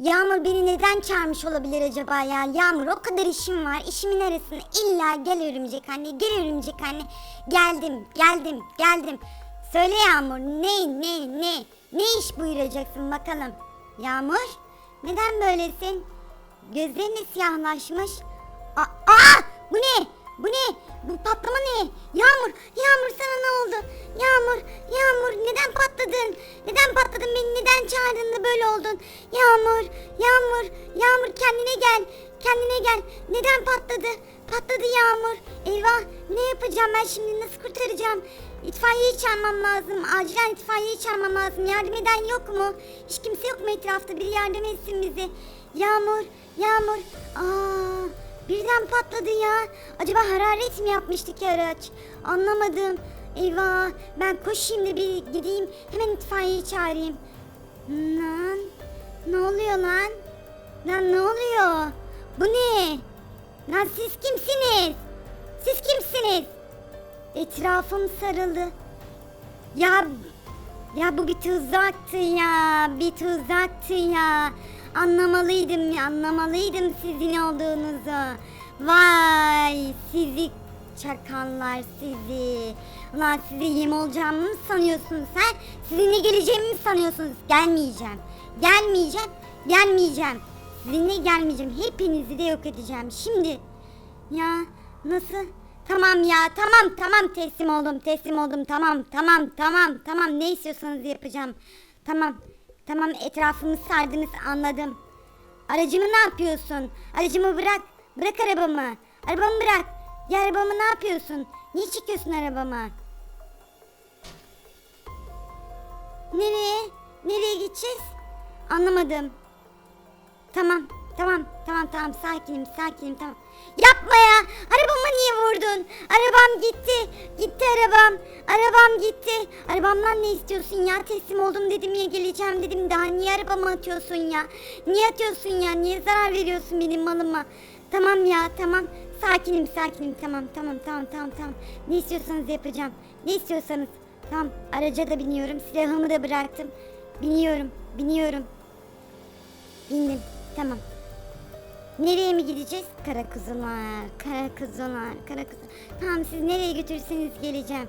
Yağmur beni neden çağırmış olabilir acaba ya? Yağmur o kadar işim var. İşimin arasında illa gel örümcek anne, gel örümcek anne. Geldim, geldim, geldim. Söyle Yağmur ne, ne, ne? Ne iş buyuracaksın bakalım. Yağmur neden böylesin? Gözlerin siyahlaşmış. Aa, aa, bu ne? Bu ne? Bu patlama ne? Yağmur, Yağmur sana ne oldu? Yağmur, Yağmur neden patladın? Neden patladın beni? Neden çağırdın da böyle oldun? Yağmur, Yağmur, Yağmur kendine gel. Kendine gel. Neden patladı? Patladı Yağmur. Eyvah ne yapacağım ben şimdi? Nasıl kurtaracağım? İtfaiyeyi çağırmam lazım. Acilen itfaiyeyi çağırmam lazım. Yardım eden yok mu? Hiç kimse yok mu etrafta? Biri yardım etsin bize. Yağmur, Yağmur. Aa, birden patladı ya. Acaba hararet mi yapmıştı ki araç? Anlamadım. Eyvah. Ben koşayım da bir gideyim. Hemen itfaiyeyi çağırayım. Lan. Ne oluyor lan? Lan ne oluyor? Bu ne? Lan siz kimsiniz? Siz kimsiniz? Etrafım sarıldı. Ya ya bu bir tuzaktı ya. Bir tuzaktı ya. Anlamalıydım ya. Anlamalıydım sizin olduğunuzu. Vay sizi çakallar sizi. Ulan size yem olacağımı mı sanıyorsunuz sen? Sizinle geleceğimi mi sanıyorsunuz? Gelmeyeceğim. Gelmeyeceğim. Gelmeyeceğim. Sizinle gelmeyeceğim. Hepinizi de yok edeceğim. Şimdi ya nasıl? Tamam ya tamam tamam teslim oldum teslim oldum tamam tamam tamam tamam ne istiyorsanız yapacağım. Tamam tamam etrafımı sardınız anladım. Aracımı ne yapıyorsun? Aracımı bırak. Bırak arabamı. Arabamı bırak. Ya arabamı ne yapıyorsun? Niye çekiyorsun arabamı? Nereye? Nereye gideceğiz? Anlamadım. Tamam, tamam, tamam, tamam. Sakinim, sakinim, tamam. Yapma ya. Arabama niye vurdun? Arabam gitti. Gitti arabam. Arabam gitti. Arabamdan ne istiyorsun ya? Teslim oldum dedim ya geleceğim dedim. Daha niye arabama atıyorsun ya? Niye atıyorsun ya? Niye zarar veriyorsun benim malıma? Tamam ya, tamam. Sakinim, sakinim. Tamam, tamam, tamam, tamam, tamam. Ne istiyorsanız yapacağım. Ne istiyorsanız. Tamam, araca da biniyorum. Silahımı da bıraktım. Biniyorum, biniyorum. Bindim. Tamam. Nereye mi gideceğiz? Kara kuzular, kara kuzular, kara kuzular. Tamam siz nereye götürürseniz geleceğim.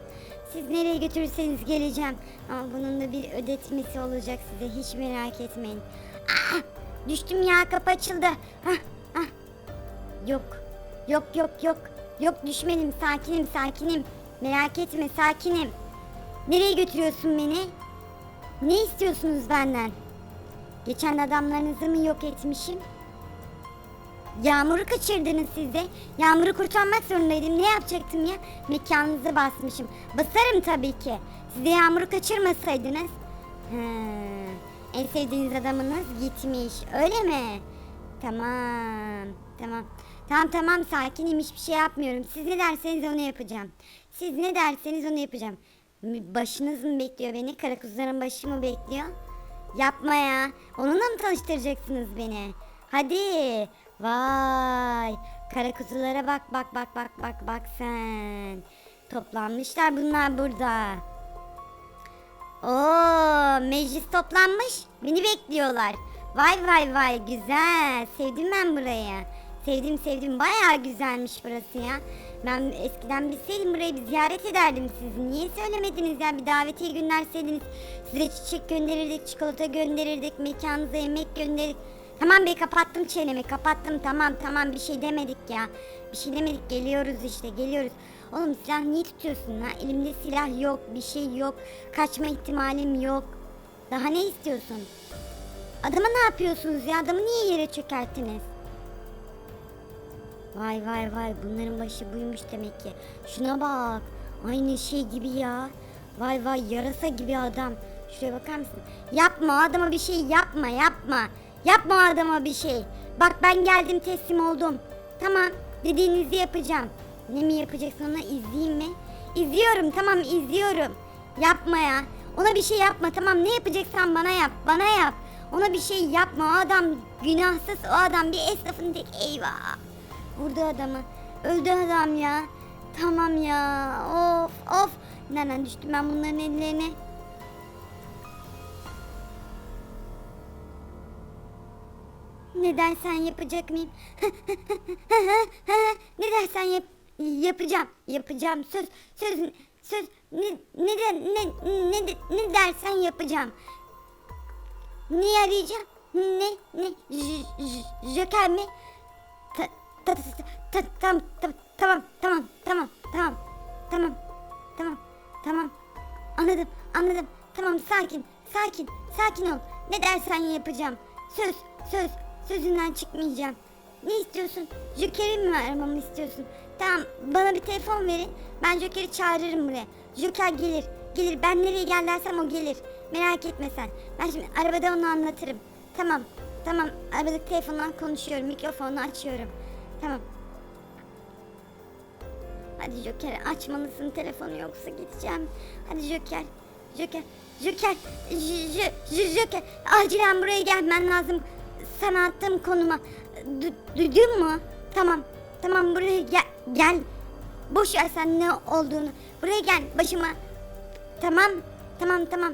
Siz nereye götürürseniz geleceğim. Ama bunun da bir ödetmesi olacak size. Hiç merak etmeyin. Ah! Düştüm ya kapı açıldı. Ah, ah. Yok. Yok yok yok. Yok düşmedim. Sakinim sakinim. Merak etme sakinim. Nereye götürüyorsun beni? Ne istiyorsunuz benden? Geçen adamlarınızı mı yok etmişim? Yağmuru kaçırdınız siz. Yağmuru kurtarmak zorundaydım. Ne yapacaktım ya? Mekanınızı basmışım. Basarım tabii ki. Siz de yağmuru kaçırmasaydınız. He, en sevdiğiniz adamınız gitmiş. Öyle mi? Tamam. Tamam. Tamam tamam sakinim hiçbir şey yapmıyorum. Siz ne derseniz onu yapacağım. Siz ne derseniz onu yapacağım. Başınız mı bekliyor beni? Karakuzların başı mı bekliyor? Yapma ya. Onunla mı tanıştıracaksınız beni? Hadi. Vay. Kara kuzulara bak bak bak bak bak bak sen. Toplanmışlar bunlar burada. Oo, meclis toplanmış. Beni bekliyorlar. Vay vay vay güzel. Sevdim ben burayı. Sevdim sevdim. Bayağı güzelmiş burası ya. Ben eskiden bilseydim burayı bir ziyaret ederdim sizi. Niye söylemediniz ya? Bir davetiye gönderseydiniz. Size çiçek gönderirdik, çikolata gönderirdik, mekanınıza yemek gönderirdik. Tamam be kapattım çenemi kapattım tamam tamam bir şey demedik ya. Bir şey demedik geliyoruz işte geliyoruz. Oğlum silah niye tutuyorsun ha? Elimde silah yok bir şey yok. Kaçma ihtimalim yok. Daha ne istiyorsun? Adama ne yapıyorsunuz ya? Adamı niye yere çökerttiniz? Vay vay vay bunların başı buymuş demek ki. Şuna bak. Aynı şey gibi ya. Vay vay yarasa gibi adam. Şuraya bakar mısın? Yapma adama bir şey yapma yapma. Yapma adama bir şey. Bak ben geldim teslim oldum. Tamam dediğinizi yapacağım. Ne mi yapacaksın ona izleyeyim mi? İzliyorum tamam izliyorum. Yapma ya. Ona bir şey yapma tamam ne yapacaksan bana yap bana yap. Ona bir şey yapma o adam günahsız o adam bir esnafın tek eyvah. Vurdu adamı. Öldü adam ya. Tamam ya. Of of. Nereden düştüm ben bunların ellerine? Ne dersen yapacak mıyım? ne dersen yap yapacağım. Yapacağım. Söz söz söz ne ne ne ne de- ne dersen yapacağım. Neyi arayacağım? Ne ne J- Joker mi? Ta, ta, ta, ta, ta, tam, ta- tamam tamam tamam tamam tamam tamam tamam anladım anladım tamam sakin sakin sakin ol ne dersen yapacağım söz söz sözünden çıkmayacağım. Ne istiyorsun? Joker'i mi aramamı istiyorsun? Tamam bana bir telefon verin. Ben Joker'i çağırırım buraya. Joker gelir. Gelir. Ben nereye gel dersem o gelir. Merak etme sen. Ben şimdi arabada onu anlatırım. Tamam tamam. Arabadaki telefondan konuşuyorum. Mikrofonu açıyorum. Tamam. Hadi Joker açmalısın. Telefonu yoksa gideceğim. Hadi Joker. Joker. Joker. J- J- Joker. Acilen buraya gelmen lazım. Sana konuma. Du- duydun mu? Tamam. Tamam buraya gel. Gel. Boş ver sen ne olduğunu. Buraya gel başıma. Tamam. Tamam tamam.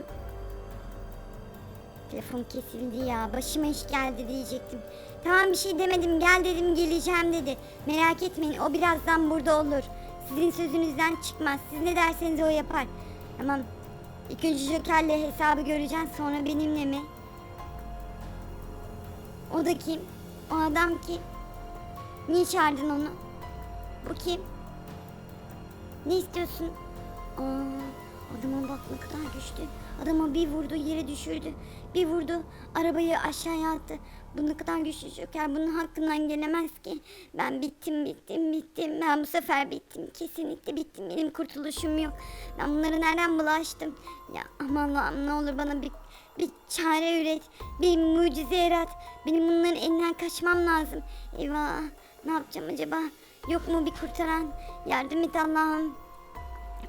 Telefon kesildi ya. Başıma iş geldi diyecektim. Tamam bir şey demedim. Gel dedim geleceğim dedi. Merak etmeyin o birazdan burada olur. Sizin sözünüzden çıkmaz. Siz ne derseniz o yapar. Tamam. İlk Joker'le hesabı göreceğiz. Sonra benimle mi? O da kim? O adam kim? Niye çağırdın onu? Bu kim? Ne istiyorsun? Aa, adama bak ne kadar güçlü. Adama bir vurdu yere düşürdü. Bir vurdu arabayı aşağıya attı. Bu ne kadar güçlü Joker. Bunun hakkından gelemez ki. Ben bittim bittim bittim. Ben bu sefer bittim. Kesinlikle bittim. Benim kurtuluşum yok. Ben bunları nereden bulaştım? Ya aman Allah'ım ne olur bana bir bir çare üret. Bir mucize yarat. Benim bunların elinden kaçmam lazım. Eyvah. Ne yapacağım acaba? Yok mu bir kurtaran? Yardım et Allah'ım.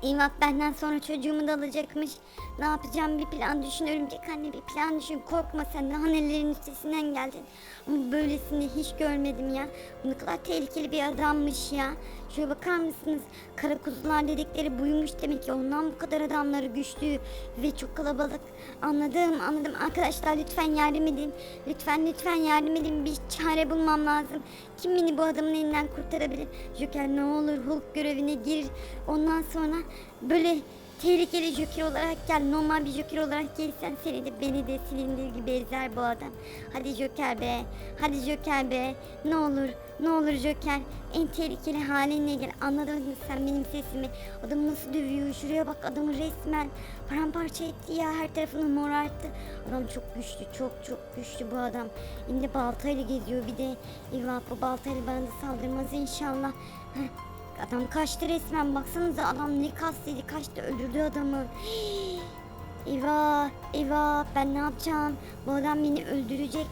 İmam benden sonra çocuğumu da alacakmış. Ne yapacağım bir plan düşün örümcek anne bir plan düşün. Korkma sen daha nelerin üstesinden geldin. Ama böylesini hiç görmedim ya. Bu kadar tehlikeli bir adammış ya. Şöyle bakar mısınız? Kara kuzular dedikleri buymuş demek ki. Ondan bu kadar adamları güçlü ve çok kalabalık. Anladım anladım. Arkadaşlar lütfen yardım edin. Lütfen lütfen yardım edin. Bir çare bulmam lazım. Kim beni bu adamın elinden kurtarabilir? Joker ne olur Hulk görevine gir. Ondan sonra böyle tehlikeli Joker olarak gel. Normal bir Joker olarak gelirsen seni de beni de silindir gibi ezer bu adam. Hadi Joker be. Hadi Joker be. Ne olur. Ne olur Joker. En tehlikeli halinle gel. Anladın mı sen benim sesimi? Adamı nasıl dövüyor? Şuraya bak adamı resmen paramparça etti ya. Her tarafını morarttı. Adam çok güçlü. Çok çok güçlü bu adam. Elinde baltayla geziyor bir de. Eyvah bu baltayla bana da saldırmaz inşallah. Heh. Adam kaçtı resmen baksanıza adam ne kastıydı kaçtı öldürdü adamı. Eyvah eyvah ben ne yapacağım bu adam beni öldürecek.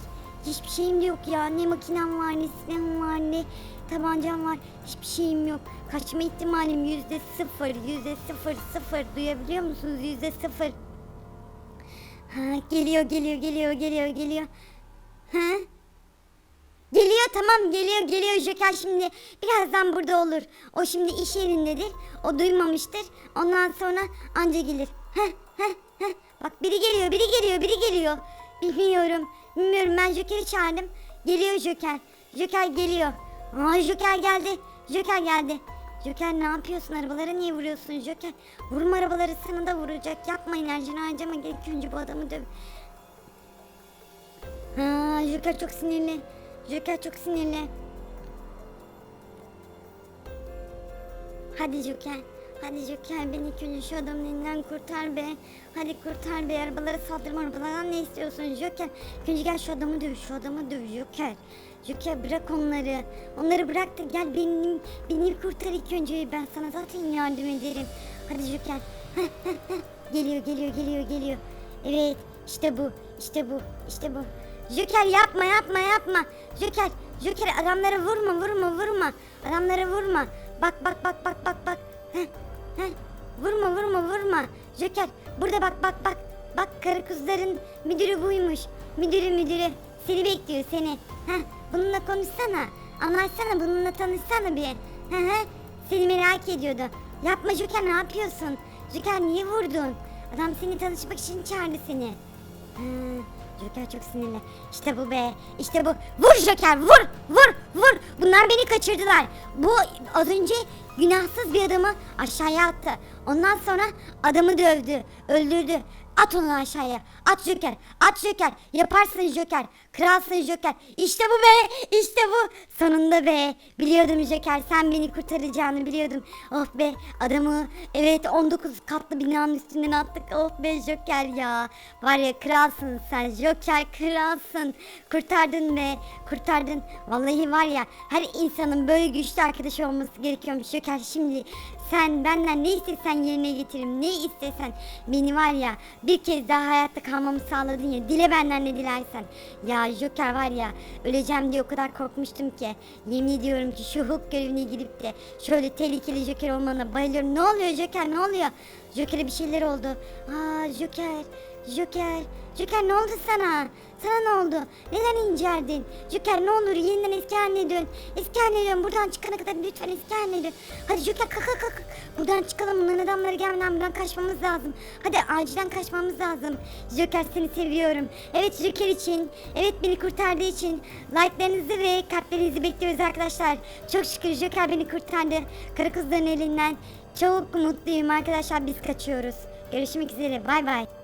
Hiçbir şeyim de yok ya ne makinem var ne silahım var ne tabancam var hiçbir şeyim yok. Kaçma ihtimalim yüzde sıfır yüzde sıfır sıfır duyabiliyor musunuz yüzde sıfır. Ha, geliyor geliyor geliyor geliyor geliyor. Ha? Geliyor tamam geliyor geliyor Joker şimdi birazdan burada olur. O şimdi iş yerindedir. O duymamıştır. Ondan sonra anca gelir. Heh heh heh. Bak biri geliyor biri geliyor biri geliyor. Bilmiyorum. Bilmiyorum ben Joker'i çağırdım. Geliyor Joker. Joker geliyor. Aa Joker geldi. Joker geldi. Joker ne yapıyorsun? Arabalara niye vuruyorsun Joker? Vurma arabaları sana da vuracak. Yapma enerjini harcama. Gel önce bu adamı döv. Ha, Joker çok sinirli. Joker çok sinirli. Hadi Joker. Hadi Joker beni önce şu adamın elinden kurtar be. Hadi kurtar be arabalara saldırma arabalardan ne istiyorsun Joker? Önce gel şu adamı döv şu adamı döv Joker. Joker bırak onları. Onları bırak da gel benim, beni kurtar ilk önce. Ben sana zaten yardım ederim. Hadi Joker. geliyor geliyor geliyor geliyor. Evet işte bu işte bu işte bu. Joker yapma yapma yapma. Joker Joker adamlara vurma vurma vurma. Adamlara vurma. Bak bak bak bak bak bak. Heh, heh. Vurma vurma vurma. Joker burada bak bak bak. Bak karı kızların müdürü buymuş. Müdürü müdürü. Seni bekliyor seni. Heh, bununla konuşsana. Anlatsana bununla tanışsana bir. Hı hı. Seni merak ediyordu. Yapma Joker ne yapıyorsun? Joker niye vurdun? Adam seni tanışmak için çağırdı seni. Hı, Joker çok sinirli. İşte bu be. İşte bu. Vur Joker vur. Vur. Vur. Bunlar beni kaçırdılar. Bu az önce günahsız bir adamı aşağıya attı. Ondan sonra adamı dövdü. Öldürdü. At onu aşağıya. At Joker. At Joker. Yaparsın Joker. Kralsın Joker. İşte bu be. İşte bu. Sonunda be. Biliyordum Joker. Sen beni kurtaracağını biliyordum. Oh be. Adamı evet 19 katlı binanın üstünden attık. Oh be Joker ya. Var ya kralsın sen. Joker kralsın. Kurtardın be. Kurtardın. Vallahi var ya her insanın böyle güçlü arkadaşı olması gerekiyormuş Joker. Şimdi sen benden ne istesen yerine getiririm. Ne istesen. Beni var ya bir kez daha hayatta kalmamı sağladın ya. Dile benden ne dilersen. Ya Joker var ya öleceğim diye o kadar korkmuştum ki. Yemin ediyorum ki şu Hulk görevine gidip de şöyle tehlikeli Joker olmana bayılıyorum. Ne oluyor Joker ne oluyor? Joker'e bir şeyler oldu. Aa Joker. Joker. Joker ne oldu sana? Sana ne oldu? Neden incerdin? Joker ne olur yeniden eski haline dön. Eski haline dön. Buradan çıkana kadar lütfen eski haline dön. Hadi Joker kalk kalk kalk. Buradan çıkalım. Bunların adamları gelmeden buradan kaçmamız lazım. Hadi acilen kaçmamız lazım. Joker seni seviyorum. Evet Joker için. Evet beni kurtardığı için. Like'larınızı ve kalplerinizi bekliyoruz arkadaşlar. Çok şükür Joker beni kurtardı. Kara elinden. Çok mutluyum arkadaşlar. Biz kaçıyoruz. Görüşmek üzere. Bay bay.